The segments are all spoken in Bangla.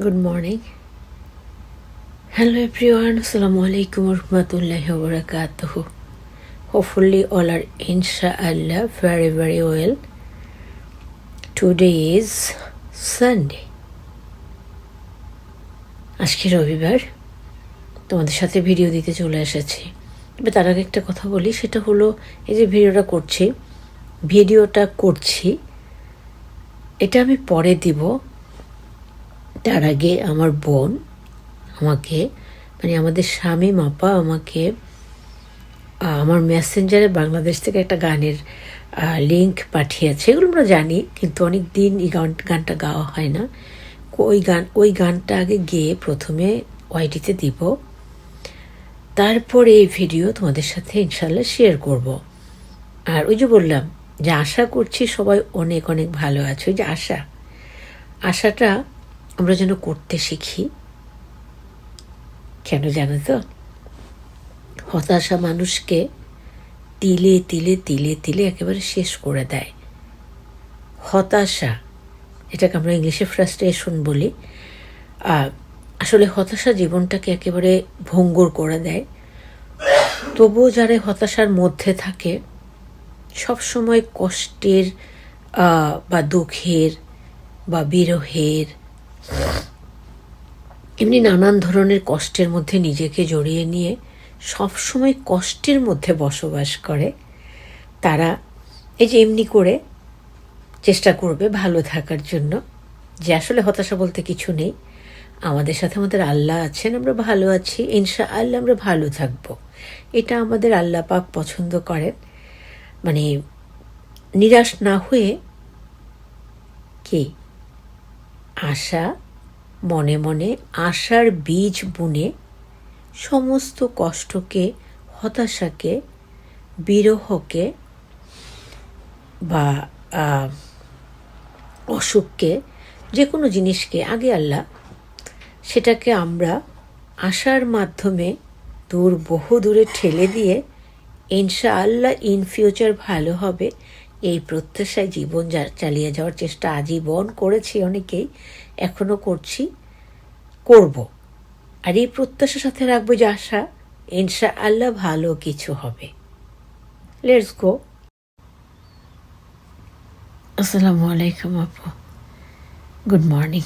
গুড মর্নিং হ্যালো এভরিওয়ান আসসালামু আলাইকুম রহমতুল্লাহ বরকাত হোপফুল্লি অল আর ইনশা আল্লাহ very very well today is Sunday আজকে রবিবার। তোমাদের সাথে ভিডিও দিতে চলে এসেছি। এবার তার আগে একটা কথা বলি, সেটা হলো, এই যে ভিডিওটা করছি ভিডিওটা করছি, এটা আমি পরে দিব। তার আগে আমার বোন আমাকে মানে আমাদের স্বামী মাপা আমাকে আমার মেসেঞ্জারে বাংলাদেশ থেকে একটা গানের লিঙ্ক পাঠিয়েছে। এগুলো আমরা জানি, কিন্তু অনেক দিন এই গান, গানটা গাওয়া হয় না। ওই গান, ওই গানটা আগে গেয়ে প্রথমে ওয়াইটিতে দিব। তারপরে এই ভিডিও তোমাদের সাথে ইনশাল্লাহ শেয়ার করব। আর ওই যে বললাম যে আশা করছি সবাই অনেক অনেক ভালো আছে। ওই যে আশা। আশাটা আমরা যেন করতে শিখি। কেন জানো তো? হতাশা মানুষকে তিলে তিলে তিলে তিলে একেবারে শেষ করে দেয়। হতাশা, এটাকে আমরা ইংলিশে ফ্রাস্ট্রেশন বলি আসলে হতাশা জীবনটাকে একেবারে ভঙ্গুর করে দেয়। তবুও যারা হতাশার মধ্যে থাকে, সবসময় কষ্টের বা দুঃখের, বা বিরহের এমনি নানান ধরনের কষ্টের মধ্যে নিজেকে জড়িয়ে নিয়ে সবসময় কষ্টের মধ্যে বসবাস করে। তারা এই যে এমনি করে চেষ্টা করবে ভালো থাকার জন্য, যে আসলে হতাশা বলতে কিছু নেই। আমাদের সাথে আমাদের আল্লাহ আছেন, আমরা ভালো আছি ইনশা আল্লাহ আমরা ভালো থাকব। এটা আমাদের আল্লাহ পাক পছন্দ করেন। মানে নিরাশ না হয়ে কি? আশা, মনে মনে আশার বীজ বুনে সমস্ত কষ্টকে, হতাশাকে, বিরহকে বা অসুখকে যে কোনো জিনিসকে, আগে আল্লাহ, সেটাকে আমরা আশার মাধ্যমে দূর, বহু দূরে ঠেলে দিয়ে ইনশা আল্লাহ ইন ফিউচার ভালো হবে। এই প্রত্যাশায় জীবন চালিয়ে যাওয়ার চেষ্টা আজীবন করেছি, অনেকেই এখনও করছি, করব। আর এই প্রত্যাশার সাথে রাখব যে আশা ইনশা আল্লাহ ভালো কিছু হবে। লেটস গো আসসালামু আলাইকুম আপু। গুড মর্নিং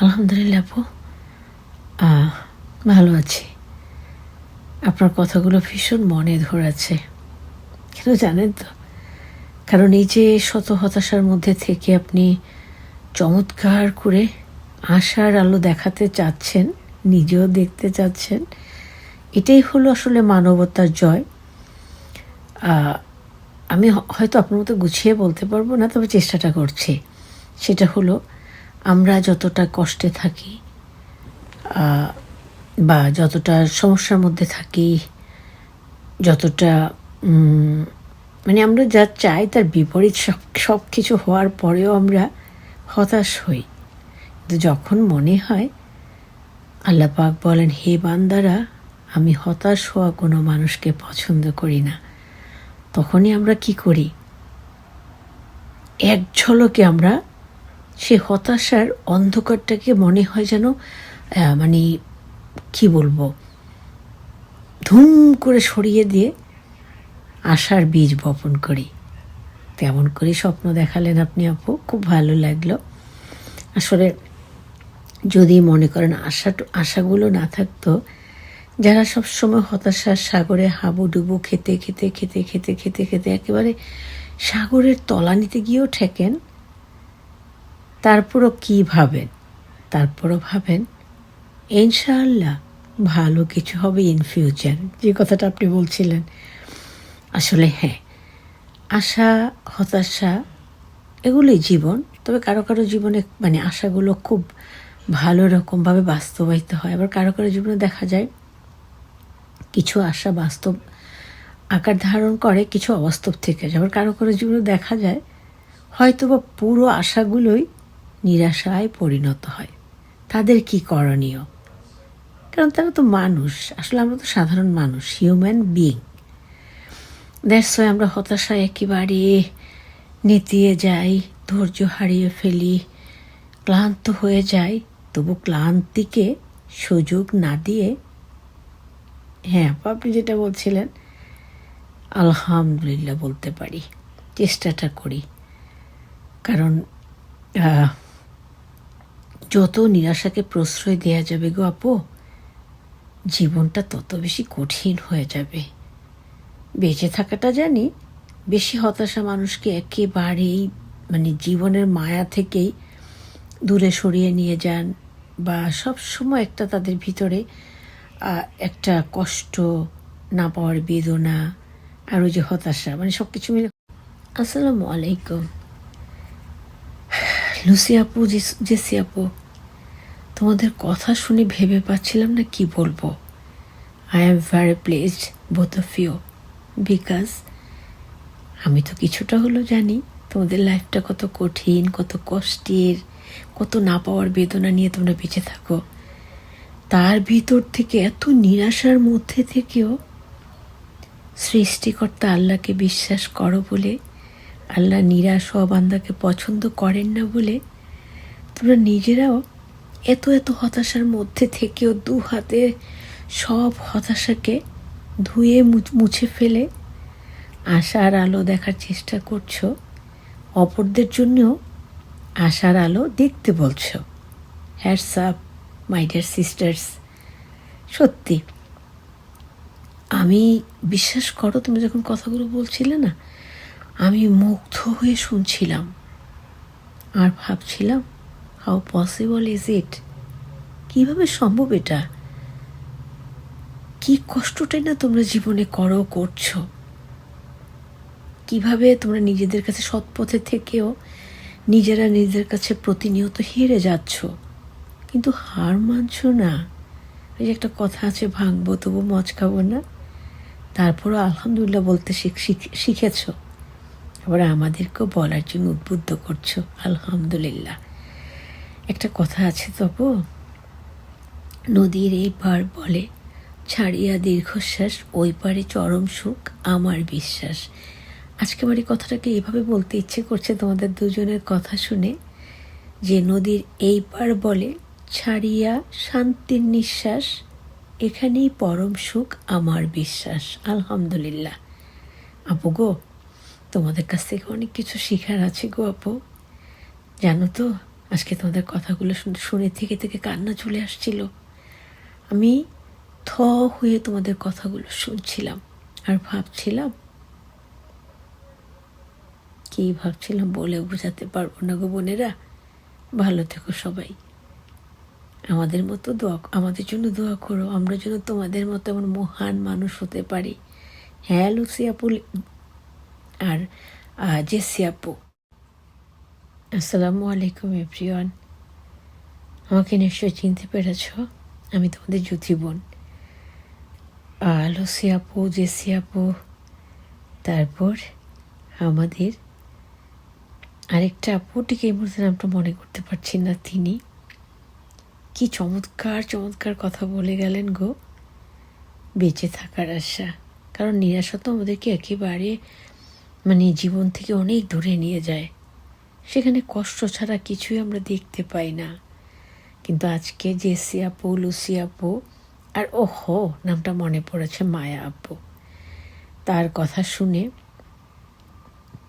আলহামদুলিল্লাহ আপু। ভালো আছি। আপনার কথাগুলো ভীষণ মনে ধরেছে কেন জানেন তো? কারণ এই যে শত হতাশার মধ্যে থেকে আপনি চমৎকার করে আশার আলো দেখাতে চাচ্ছেন, নিজেও দেখতে চাচ্ছেন, এটাই হলো আসলে মানবতার জয়। আমি হয়তো আপনার মতো গুছিয়ে বলতে পারব না, তবে চেষ্টাটা করছি। সেটা হলো, আমরা যতটা কষ্টে থাকি বা যতটা সমস্যার মধ্যে থাকি, যতটা মানে আমরা যা চাই তার বিপরীত সব সব কিছু হওয়ার পরেও আমরা হতাশ হই। কিন্তু যখন মনে হয়, আল্লাহ পাক বলেন, হে বান্দারা, আমি হতাশ হওয়া কোনো মানুষকে পছন্দ করি না। তখনই আমরা কি করি? এক ঝলকে আমরা সে হতাশার অন্ধকারটাকে মনে হয় যেন মানে কি বলব, ধুম করে সরিয়ে দিয়ে আশার বীজ বপন করি। তেমন করে স্বপ্ন দেখালেন আপনি আপু, খুব ভালো লাগল। আসলে যদি মনে করেন আশা আশাগুলো না থাকতো, যারা সব সময় হতাশার সাগরে হাবুডুবু খেতে খেতে খেতে খেতে খেতে খেতে একেবারে সাগরের তলানিতে গিয়েও ঠেকেন, তারপরও কি ভাবেন? তারপরও ভাবেন, ইনশাআল্লাহ ভালো কিছু হবে ইন ফিউচার। যে কথাটা আপনি বলছিলেন আসলে হ্যাঁ আশা, হতাশা, এগুলোই জীবন। তবে কারও কারও জীবনে মানে আশাগুলো খুব ভালো রকমভাবে বাস্তবায়িত হয়। আবার কারও কারও জীবনে দেখা যায় কিছু আশা বাস্তব আকার ধারণ করে, কিছু অবাস্তব থেকে যায়। আবার কারও কারও জীবনে দেখা যায় হয়তো বা পুরো আশাগুলোই নিরাশায় পরিণত হয়। তাদের কি করণীয়? কারণ তারা তো মানুষ। আসলে আমরা তো সাধারণ মানুষ হিউম্যান বিং দ্যাটস আমরা হতাশায় একেবারে নেতিয়ে যাই, ধৈর্য হারিয়ে ফেলি, ক্লান্ত হয়ে যাই, তবু ক্লান্তিকে সুযোগ না দিয়ে। হ্যাঁ আপনি যেটা বলছিলেন, আলহামদুলিল্লাহ বলতে পারি, চেষ্টাটা করি। কারণ যত নিরাশাকে প্রশ্রয় দেওয়া যাবে গো আপু, জীবনটা তত বেশি কঠিন হয়ে যাবে। বেঁচে থাকাটা জানি, বেশি হতাশা মানুষকে একেবারেই মানে জীবনের মায়া থেকেই দূরে সরিয়ে নিয়ে যান বা সব সময় একটা তাদের ভিতরে একটা কষ্ট না পাওয়ার বেদনা আর ওই যে হতাশা মানে সব কিছু মিলে। আসসালামু আলাইকুম। লুসি আপু, জেস- আপু, তোমাদের কথা শুনে ভেবে পাচ্ছিলাম না কি বলব। I am very pleased both of you because আমি তো কিছুটা হলো জানি তোমাদের লাইফটা কত কঠিন, কত কষ্টের, কত না পাওয়ার বেদনা নিয়ে তোমরা বেঁচে থাকো। তার ভিতর থেকে এত নিরাশার মধ্যে থেকেও সৃষ্টিকর্তা আল্লাহকে বিশ্বাস করো বলে, আল্লাহ নিরাশ হওয়া বান্দাকে পছন্দ করেন না বলে তোমরা নিজেরাও এত এত হতাশার মধ্যে থেকেও দু হাতে সব হতাশাকে ধুয়ে মুছে ফেলে আশার আলো দেখার চেষ্টা করছ। অপরদের জন্যও আশার আলো দেখতে বলছো। Hats up, my dear sisters. সত্যি। আমি বিশ্বাস করো, তুমি যখন কথাগুলো বলছিলে না, আমি মুগ্ধ হয়ে শুনছিলাম। আর ভাবছিলাম হাউ পসিবল ইজ ইট কীভাবে সম্ভব এটা? কি কষ্টটাই না তোমরা জীবনে করো, করছ? কীভাবে তোমরা নিজেদের কাছে সৎ পথে থেকেও নিজেরা নিজেদের কাছে প্রতিনিয়ত হেরে যাচ্ছ? কিন্তু হার মানছো না। ওই যে একটা কথা আছে, ভাঙবো তবু মজ মচকাবো না। তারপরও আলহামদুলিল্লাহ বলতে শিখ শিখ- শিখেছো। আবার আমাদেরকেও বলার জন্য উদ্বুদ্ধ করছ, আলহামদুলিল্লাহ। একটা কথা আছে তবু, নদীর এই পার বলে ছাড়িয়া দীর্ঘশ্বাস, ওই পারে চরম সুখ, আমার বিশ্বাস। আজকে আমার এই কথাটাকে এভাবে বলতে ইচ্ছে করছে তোমাদের দুজনের কথা শুনে, যে নদীর এই পার বলে, ছাড়িয়া শান্তির নিঃশ্বাস, এখানেই পরম সুখ, আমার বিশ্বাস। আলহামদুলিল্লাহ। আপু গো, তোমাদের কাছ থেকে অনেক কিছু শেখার আছে গো আপু। জানো তো, আজকে তোমাদের কথাগুলো শুনে শুনে থেকে থেকে কান্না চলে আসছিল। আমি থ হয়ে তোমাদের কথাগুলো শুনছিলাম আর ভাবছিলাম কি ভাবছিলাম বলে বোঝাতে পারব না গো বোনেরা। ভালো থেকো সবাই। আমাদের মতো দোয়া আমাদের জন্য দোয়া করো। আমরা যেন তোমাদের মতো এমন মহান মানুষ হতে পারি। হ্যাঁ লুসি আপু আর আহ, জেসি আপু। আসসালামু আলাইকুম এভরিওয়ান। আমাকে নিশ্চয়ই চিনতে পেরেছ আমি তোমাদের জ্যোতি বোন। আহ, লুসি আপু জেসি আপু তারপর আমাদের আরেকটা আপুটিকে এই মুহূর্তে নামটা মনে করতে পারছি না তিনি। কি চমৎকার চমৎকার কথা বলে গেলেন গো। বেঁচে থাকার আশা। কারণ নিরাশা তো আমাদেরকে একেবারে মানে জীবন থেকে অনেক দূরে নিয়ে যায়। সেখানে কষ্ট ছাড়া কিছুই আমরা দেখতে পাই না। কিন্তু আজকে জেসি আপু লুসি আপু আর ও হো নামটা মনে পড়েছে মায়া আব্বু। তার কথা শুনে,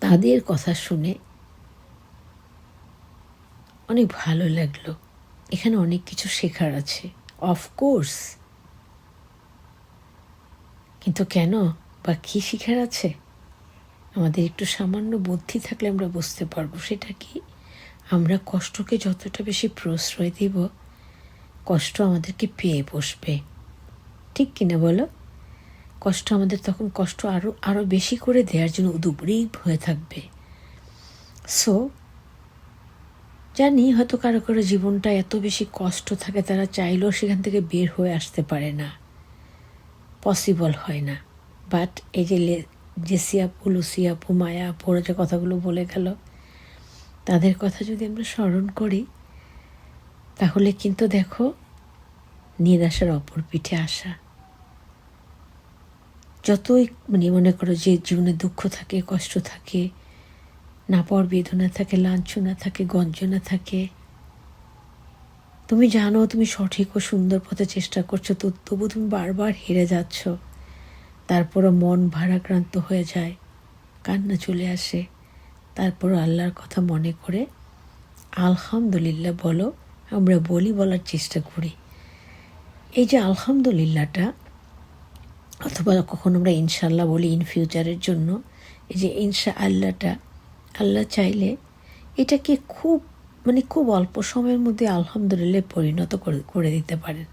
তাদের কথা শুনে অনেক ভালো লাগল। এখানে অনেক কিছু শেখার আছে অফকোর্স কিন্তু কেন বা কী শেখার আছে? আমাদের একটু সামান্য বুদ্ধি থাকলে আমরা বুঝতে পারব, সেটা কি? আমরা কষ্টকে যতটা বেশি প্রশ্রয় দেব, কষ্ট আমাদেরকে পেয়ে বসবে। ঠিক কিনা বলো? কষ্ট আমাদের তখন কষ্ট আরও আরও বেশি করে দেওয়ার জন্য উদ্গ্রীব হয়ে থাকবে। সো জানি হয়তো কারও কারও জীবনটা এত বেশি কষ্ট থাকে তারা চাইলেও সেখান থেকে বের হয়ে আসতে পারে না। পসিবল হয় না। বাট এই যে লে- জেসি আপু, লুসি আপু ওরা যে কথাগুলো বলে গেল, তাদের কথা যদি আমরা স্মরণ করি, তাহলে কিন্তু দেখো নিরাশার অপর পিঠে আসা। যতই মানে মনে করো যে জীবনে দুঃখ থাকে, কষ্ট থাকে না পাওয়ার বেদনা থাকে, লাঞ্ছনা থাকে, গঞ্জনা থাকে, তুমি জানো তুমি সঠিক ও সুন্দর পথে চেষ্টা করছ, তো তবু তুমি বারবার হেরে যাচ্ছ। তারপরও মন ভারাক্রান্ত হয়ে যায়, কান্না চলে আসে। তারপর আল্লাহর কথা মনে করে, আলহামদুলিল্লাহ বলো, আমরা বলি বলার চেষ্টা করি। এই যে আলহামদুলিল্লাহটা অথবা কখনো আমরা ইনশাল্লাহ বলি ইন ফিউচারের জন্য, এই যে ইনশা আল্লাহটা আল্লাহ চাইলে এটাকে খুব মানে খুব অল্প সময়ের মধ্যে আলহামদুলিল্লাহ পরিণত করে দিতে পারেন।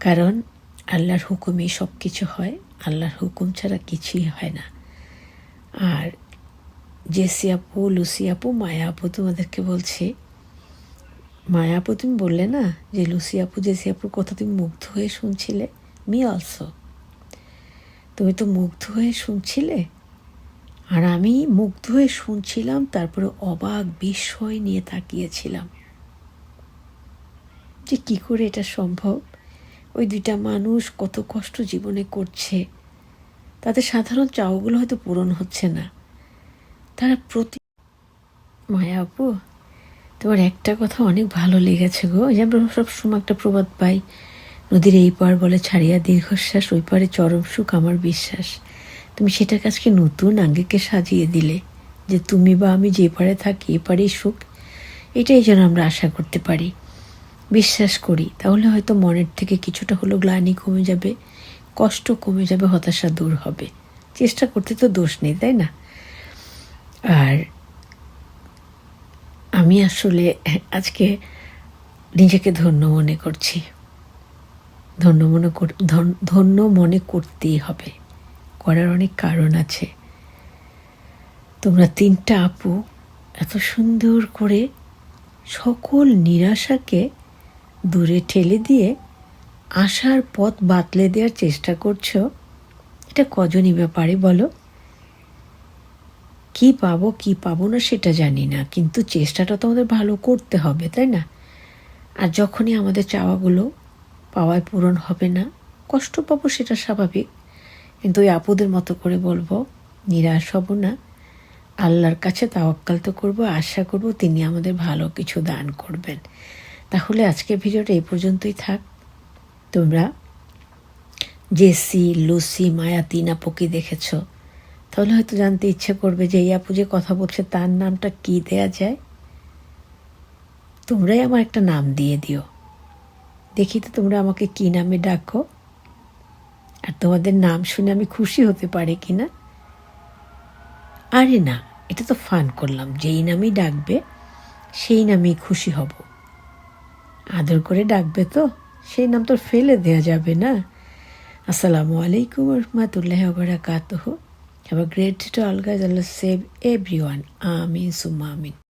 কারণ আল্লাহর হুকুমই সব কিছু হয়, আল্লাহর হুকুম ছাড়া কিছুই হয় না। আর জেসি আপু, লুসি আপু, মায়া আপু তোমাদেরকে বলছি, মায়া আপু তুমি বললে না যে লুসি আপু, জেসি আপুর কথা তুমি মুগ্ধ হয়ে শুনছিলে? Me also. তুমি তো মুগ্ধ হয়ে শুনছিলে? আর আমি মুগ্ধ হয়ে শুনছিলাম, তারপরে অবাক বিস্ময় নিয়ে তাকিয়েছিলাম। যে কি করে এটা সম্ভব? ওই দুইটা মানুষ কত কষ্ট জীবনে করছে। তাদের সাধারণ চাওয়াগুলো হয়তো পূরণ হচ্ছে না। তারা প্রতি মায়া আপু, তোমার একটা কথা অনেক ভালো লেগেছে গো। যে আমরা সবসময় একটা প্রবাদ পাই। নদীর এই পার বলে ছাড়িয়া দীর্ঘশ্বাস, ওই পারে চরম সুখ, আমার বিশ্বাস। তুমি সেটার কাছকে নতুন আঙ্গিকে সাজিয়ে দিলে? যে তুমি বা আমি যে পারে থাকি, এ পারেই সুখ? এটাই যেন আমরা আশা করতে পারি। বিশ্বাস করি, তাহলে হয়তো মনের থেকে কিছুটা হলো গ্লানি কমে যাবে, কষ্ট কমে যাবে, হতাশা দূর হবে। চেষ্টা করতে তো দোষ নেই, তাই না? আর আমি আসলে আজকে নিজেকে ধন্য মনে করছি। ধন্য মনে ধন্য মনে করতেই হবে। করার অনেক কারণ আছে। তোমরা তিনটা আপু এত সুন্দর করে সকল নিরাশাকে দূরে ঠেলে দিয়ে আশার পথ বাতলে দেওয়ার চেষ্টা করছ, এটা কজনই ব্যাপারে বলো? কি পাবো কি পাবো না সেটা জানি না, কিন্তু চেষ্টাটা তো আমাদের ভালো করতে হবে, তাই না? আর যখনই আমাদের চাওয়াগুলো পাওয়ায় পূরণ হবে না। কষ্ট পাবো সেটা স্বাভাবিক। কিন্তু ওই আপুদের মতো করে বলব, নিরাশ হব না। আল্লাহর কাছে তাওয়াক্কাল তো করব, আশা করব তিনি আমাদের ভালো কিছু দান করবেন। তাহলে আজকের ভিডিওটা এই পর্যন্তই থাক। তোমরা জেসি, লুসি, মায়া, তিন আপুকে দেখেছ। তাহলে হয়তো জানতে ইচ্ছে করবে যে এই আপু যে কথা বলছে, তার নামটা কি দেয়া যায়? তোমরাই আমার একটা নাম দিয়ে দিও। দেখি তো তোমরা আমাকে কি নামে ডাকো। আর তোমাদের নাম শুনে আমি খুশি হতে পারি কি না আরে না, এটা তো ফান করলাম। যেই নামই ডাকবে, সেই নামেই খুশি হব। আদর করে ডাকবে তো, সেই নাম তো ফেলে দেওয়া যাবে না। আসসালামু আলাইকুম রহমতুল্লাহ বারাকাতুহ। Have a great to all guys Allah save everyone আমিন সুমা আমিন।